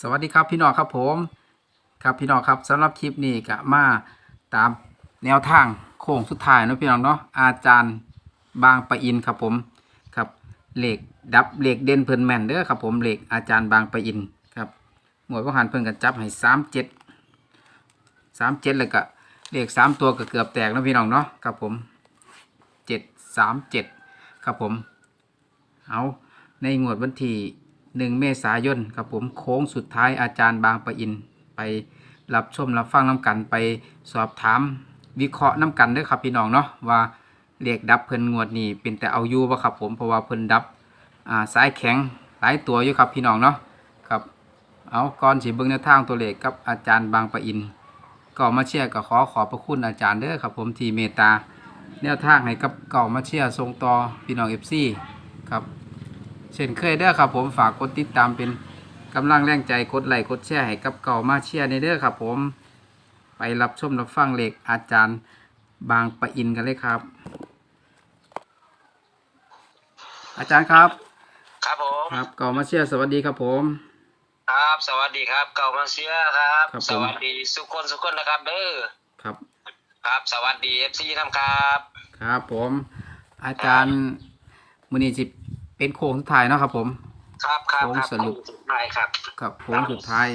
สวัสดีครับพี่น้องครับผมครับพี่น้องครับสำหรับคลิปนี้ก็มาตามแนวทางโค้งสุดท้ายนะพี่น้องเนาะอาจารย์บางปะอินครับผมครับเหล็กดับเหล็กเด่นเพิ่นแมนเด้อครับผมเหล็กอาจารย์บางปะอินครับหมวดพวกหันเพิ่นกันจับให้สามเจ็ดสามเจ็ดเลยก็เหลขสามตัวก็เกือบแตกนะพี่น้องเนาะครับผมเจ็ดสามเจ็ดครับผมเอาในงวดวันที่ หนึ่งเมษายนครับผมโค้งสุดท้ายอาจารย์บางปะอิน ไปรับชมรับฟังน้ำกันไปสอบถามวิเคราะห์น้ำกันด้วยครับพี่น้องเนาะว่าเลขดับเพิ่นงวดนี้เป็นแต่เอาอยู่บ่ครับผมเพราะว่าเพิ่นดับอ่าสายแข็งหลายตัวอยู่ครับพี่น้องเนาะครับเอาก่อนสิเบิ่งแนวทางตัวเลขกับอาจารย์บางปะอิน ก็มาเชียร์ก็ขอขอบพระคุณอาจารย์เด้อครับผมที่เมตตาแนวทางให้กับเก่ามาเชียร์ส่งต่อพี่น้อง FC ครับ เช่นเคยเด้อครับผมฝากกดติดตามเป็นกำลังแรงใจกดไลค์กดแชร์ให้กับเก่ามาเชียร์ในเด้อครับผมไปรับชมรับฟังเลขอาจารย์บางปะอินกันเลยครับ อาจารย์ครับครับผมครับเก่ามาเชียร์สวัสดีครับผม ครับ สวัสดีครับ เก่ามาเชียร์ครับ ครับผม สวัสดีสุคนสุคนนะครับเด้อครับ ครับ สวัสดีเอฟซีทำครับ ครับผม อาจารย์มือนี้สิ เป็นโค้งสุดท้ายเนาะครับ ผม ครับครับโค้งครับสรุปใช่ครับ ครับโค้งสุดท้าย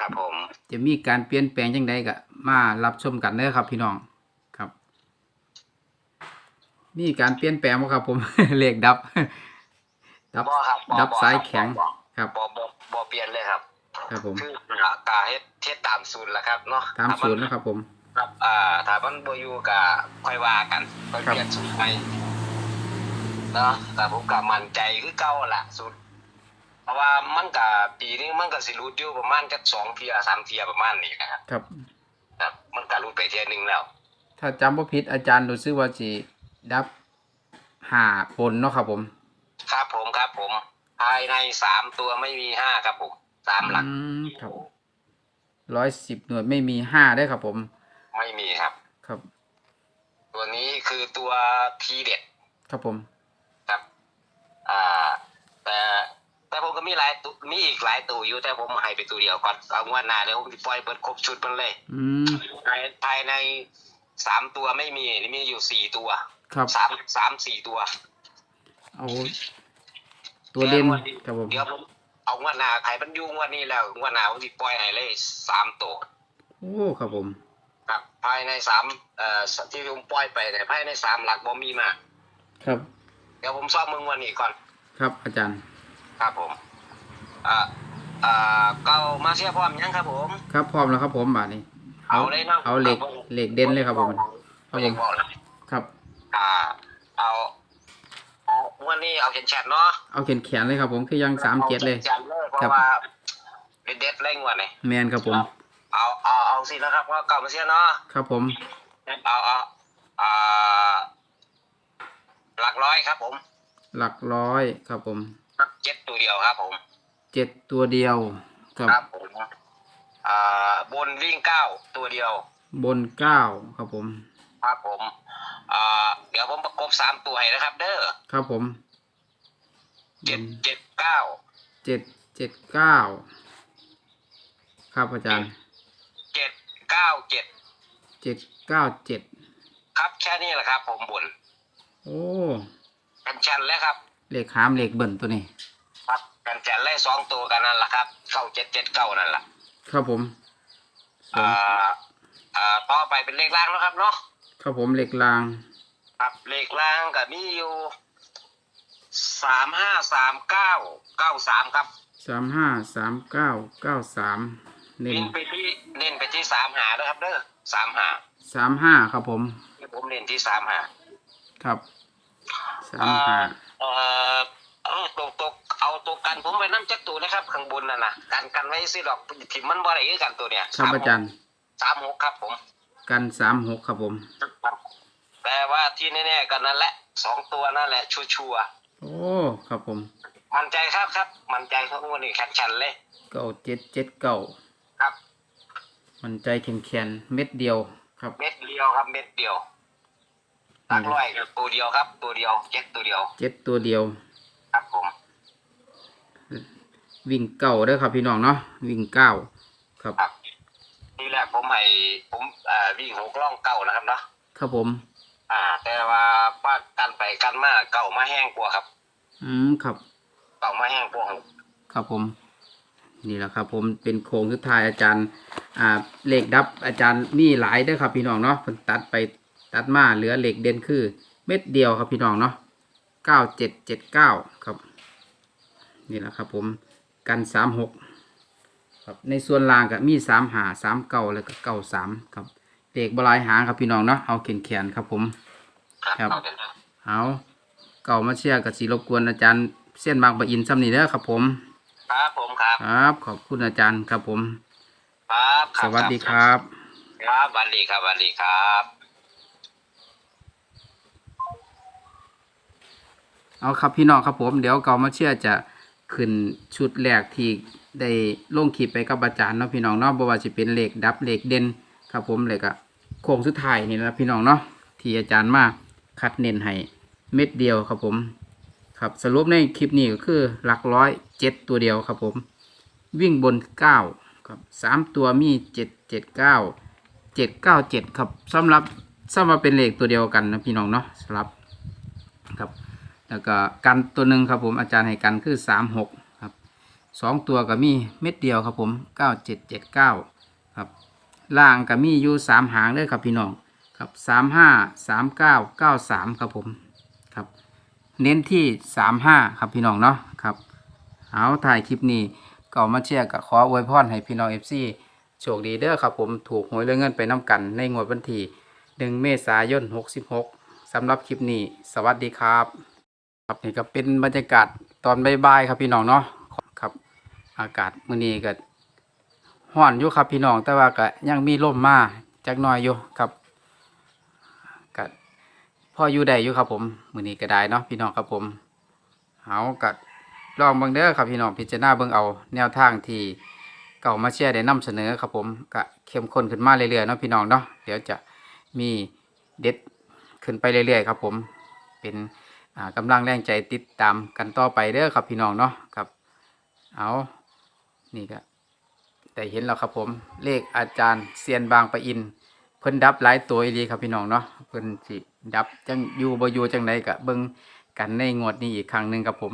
ครับผม จะมีการเปลี่ยนแปลงยังไงก็มารับชมกันเด้อครับ พี่น้องครับ มีการเปลี่ยนแปลงบ่ครับ ผม เลขดับ ดับ บ่ครับดับสายแข็งครับ บ่บ่บ่เปลี่ยนเลยครับ ครับผม คือกาเฮ็ดเฮ็ดตามศูนย์แหละครับเนาะตามถ้ศูนย์นะครับผม ครับอ่าถ้ามันบ่อยู่ก็ค่อยว่ากันค่อยเปลี่ยนสูตรไป เนาะแต่ผมก็มั่นใจคือเก่าล่ะสูตรเพราะว่ามันก็ปีนึงมันก็สิรูดอยู่ประมาณจักสองเที่ยสามเที่ยประมาณนี้นะครับครับ ครับ มันก็รูดไปเที่ยหนึงแล้ว ถ้าจำบ่ผิดอาจารย์รู้สึกว่าสิดับหาปนเนาะครับผม ครับผมครับผม ภายในสามตัวไม่มีห้าครับผมสามหลักอืมครับ ร้อยสิบหน่วยไม่มีห้าได้อครับผม ไม่มีครับ ครับ ตัวนี้คือตัวทีเด็ด ครับผมครับ อ่า แต่แต่ผมก็มีหลายตัวมีอีกหลายตัวอยู่แต่ผมให้ไปตัวเดียวก่อนเอางวดหน้าเดี๋ยวผมจะปล่อยเปิดครบชุดมันเลยอืม ภายภายในสามตัวไม่มีมีอยู่สี่ตัวครับ สามสามสี่ตัวเอา ตัวเด่นครับผม เดี๋ยวผมเอางวดหน้าใครมันอยุ่งวดนี้แล้วงวดหน้าผมจะปล่อยให้เลยสามตัว โอ้ ครับผม ครับภายในสามเอ่อที่ผมปล่อยไปเนี่ยภายในสามหลักบ่มีมาครับ เดี๋ยวผมซ่อมมึงวันนี้ก่อน ครับอาจารย์ ครับผม อ่า อ่า เก้ามาเชียร์พร้อมยังครับผม ครับพร้อมแล้วครับผมบาดนี้เอาเลยเนาะเอาเหล็กเอาเหล็กเด่นเลยครับผม เอาอย่างบอกเลยครับ อ่า เอาเอาวันนี้เอาเขียนแชทเนาะเอาแขนแขนๆเลยครับผมคือยังสามเจ็ดเลย อาขีนแชทเลยเพครับราะว่าเด็ดเด็ดๆเร่งวันนี้ แมนครับผม เอาเอาเอาสินะครับว่าเก้ามาเชียร์เนาะ ครับผม เอาเอาอ่า หลักร้อยครับ ผมหลักร้อยครับผมเจ็ดตัวเดียวครับ ผมเจ็ดตัวเดียวครับครับ ผมอ่าบนวิ่งเก้าตัวเดียว บนเก้าครับผม ครับผมอ่าเดี๋ยวผมประกบสามตัวให้นะครับ เด้อครับผมเจ็ดเจ็ดเก้าเจ็ดเจ็ดเก้าครับอาจารย์เจ็ดเก้าเจ็ดเจ็ดเก้าเจ็ดครับแค่นี้แหละครับ ผมบน โอ้กันชันแล้วครับเหล็กหามเหล็กเบิ่นตัวนี้ ครับกันชันไล่สองตัวกันนั่นแหละครับเก้าเจ็ดเจ็ดเก้านั่นแหละครับผมสออ่างอ่าต่อไปเป็นเลขล่างแล้วครับเนาะครับผมเหล็กราง ครับเลขล่างก็มีอยู่สามห้าสามเก้าเก้าสามครับสามห้าสามเก้าเก้าสามเน้เน้นนไปที่เน้นไปที่สามหานะครับเด้อสามหาสามห้าครับผมผมเน้นที่สามหา ครับสามห้าเอ่อเอาตกตกเอาตัวกันผมไว้น้ำจักตัวนะครับ ข้างบนน่ะนะกันกันไว้สิดอกถิ่มมันบ่ได้คือกันตัวเนี้ยครับอาจารย์สามหกครับผมกันสามหกครับผมแต่ว่าที่แน่ๆกันนั่นแหละสองตัวนั่นแหละชัวร์โอ้ครับผมๆมั่นใจครับครับ มั่นใจครับวันนี้แข็งชันเลยเก้าเจ็ดเจ็ดเก้าครับ มันใจแข็งแข็งเม็ดเดียวครับ เม็ดเดียวครับเม็ดเดียว ตักร้อยกับตัวเดียวครับ ตัวเดียวเจ็ดตัวเดียวเจ็ดตัวเดียว ครับผม วิ่งเก่าเด้อครับพี่น้องเนาะวิ่งเก้าครับครับที่แรกผมให้ผมอ่าวิ่งหกล่องเก่านะครับเนาะครับผม อ่า แต่ว่าป้ากันไปกันมาเก่ามาแห้งกว่าครับ อืมครับ เก่ามาแห้งกว่าหกครับผมนี่แหละครับผมเป็นโครงสุดท้ายอาจารย์ อ่าเหล็กดับอาจารย์มีหลายเด้อครับพี่น้องเนาะเพิ่นตัดไป ตัดมาเหลือเหล็กเด่นคือ เม็ดเดียวครับพี่น้องเนาะเก้าเจ็ดเจ็ดเก้าครับ นี่แหละครับผมกันสามหกครับในส่วนล่างก็มีสามหาสามเก้าแล้วก็เก้าสามครับเหล็กบหลายหางครับพี่น้องเนาะเอาเขียนแขนๆครับผมครับเอาเดี๋ยวนะเอาเก่ามาเชียร์กับสีรบกวนอาจารย์เส้นบางปะอินซ้ำนี่เด้อครับผมครับผมครับครับ ขอบคุณอาจารย์ครับผม ครับคสรับวัสดีครับ ครับสวัสดีครับสวัสดีครับ เอาครับพี่น้องครับผมเดี๋ยวเก่ามาเชียร์จะขึ้นชุดแรกที่ได้ลงคลิปไปกับอาจารย์เนาะพี่น้องเนาะบ่ว่าจะเป็นเหลขดับเหลขเด่นครับผมเหลยก็โค้งสุดท้ายนี่นะพี่น้องเนาะที่อาจารย์มาคัดเน้นให้เม็ดเดียวครับผม ครับสรุปในคลิปนี้ก็คือหลักร้อยเจ็ดตัวเดียวครับผม วิ่งบนเก้าครับสามตัวมีเจ็ดเจ็ดเก้าเจ็ดเก้าเจ็ดครับสำหรับสำหรับเป็นเหลขตัวเดียวกันนะพี่น้องเนาะสำหรับครับ แล้วก็กันตัวหนึ่งครับผมอาจารย์ให้กันคือสามหกครับสองตัวก็มีเม็ดเดียวครับผมเก้าเจ็ดเจ็ดเก้าครับล่างก็มีอยู่สามหางเลยครับพี่น้องครับสามห้าสามเก้าเก้าสามครับผมครับเน้นที่สามห้าครับพี่น้องเนาะครับเอาถ่ายคลิปนี้ก็มาเชียร์กับขออวยพรให้พี่น้องเอฟซีโชคดีเด้อครับผมถูกหวยเรื่องเงินไปน้ำกันในงวดวันที่หนึ่งเมษายนหกสิบหกสำหรับคลิปนี้ สวัสดีครับ ครับนี่ก็เป็นบรรยากาศตอนบ่ายๆครับพี่น้องเนาะครับ อากาศมื้อนี้ก็ร้อนอยู่ครับพี่น้องแต่ว่าก็ยังมีลมมาจักหน่อยอยู่ครับก็พออยู่ได้อยู่ครับผมมื้อนี้ก็ได้เนาะพี่น้องครับผมเอาก็ลองเบิ่งเด้อครับพี่น้องพิจารณาเบิ่งเอาแนวทางที่เก่ามาแชร์ได้นำเสนอครับผมก็เข้มข้นขึ้นมาเรื่อยๆเนาะพี่น้องเนาะเดี๋ยวจะมีเด็ดขึ้นไปเรื่อยๆครับผมเป็น กำลังแรงใจติดตามกันต่อไปเด้อครับพี่น้องเนาะครับ เอานี่ก็แต่เห็นแล้วครับผมเลขอาจารย์เซียนบางปะอิน เพิ่นดับหลายตัวอีดีครับพี่น้องเนาะเพิ่นสิดับจังอยู่บ่อยู่จังใดก็เบิ่งกันในงวดนี้อีกครั้งหนึ่งครับผม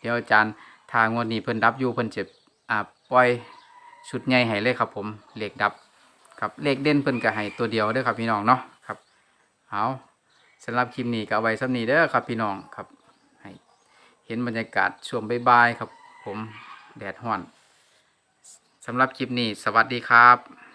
เดี๋ยวอาจารย์ทางงวดนี้เพิ่นดับอยู่เพิ่นเจะอ่าปล่อยชุดใหญ่ให้เลยครับผมเลขดับครับเลขเด่นเพิ่นก็ให้ตัวเดียวเด้อครับพี่น้องเนาะครับเอา สำหรับคลิปนี้ก็เอาไว้สำนีเด้อครับพี่น้องครับ ให้เห็นบรรยากาศช่วงบ่ายๆครับ ผมแดดห้อนสำหรับคลิปนี้ สวัสดีครับ